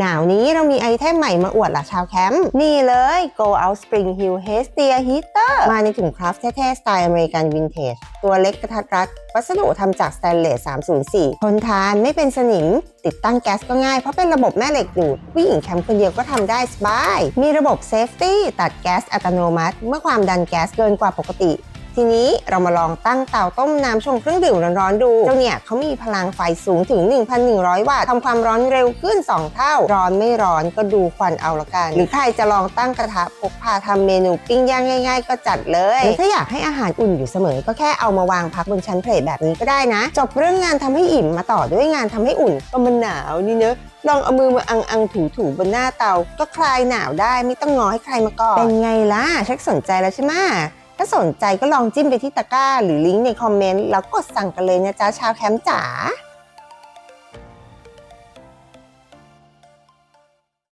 หนาวนี้เรามีไอเทมใหม่มาอวดล่ะชาวแคมป์ นี่เลย Go Out Spring Hill h e s t i a Heater มาในถุงคราฟต์เท่ๆ สไตล์อเมริกันวินเทจ ตัวเล็กกระทัดรัด วัสดุทำจากสแตนเลส 304 ทนทานไม่เป็นสนิม ติดตั้งแก๊สก็ง่ายเพราะเป็นระบบแม่เหล็กดูด ผู้หญิงแคมป์คนเดียวก็ทำได้สบาย มีระบบเซฟตี้ตัดแก๊สอัตโนมัติ เมื่อความดันแก๊สเกินกว่าปกติ ทีนี้เรามาลองตั้งเตาต้มน้ำชงเครื่องดื่มร้อนๆดูเจ้าเนี่ยเขามีพลังไฟสูงถึง 1,100 วัตต์ทำความร้อนเร็วขึ้น 2 เท่า ร้อนไม่ร้อนก็ดูควันเอาละกัน หรือใครจะลองตั้งกระทะพกพาทำเมนูปิ้งย่างง่าย ๆ ก็จัดเลยหรือถ้าอยากให้อาหารอุ่นอยู่เสมอ ก็แค่เอามาวางพักบนชั้นเพลทแบบนี้ก็ได้นะ จบเรื่องงานทำให้อิ่มมาต่อด้วยงานทำให้อุ่นก็มันหนาวนี่เนอะลองเอามือมาอังอังถูถูๆบนหน้าเตา ก็คลายหนาวได้ไม่ต้องงอให้ใครมาก่อนเป็นไงล่ะชักสนใจแล้วใช่ไหม ถ้าสนใจก็ลองจิ้มไปที่ตะกร้า หรือลิงก์ในคอมเมนต์แล้วกดสั่งกันเลยนะจ๊ะชาวแคมป์จ๋า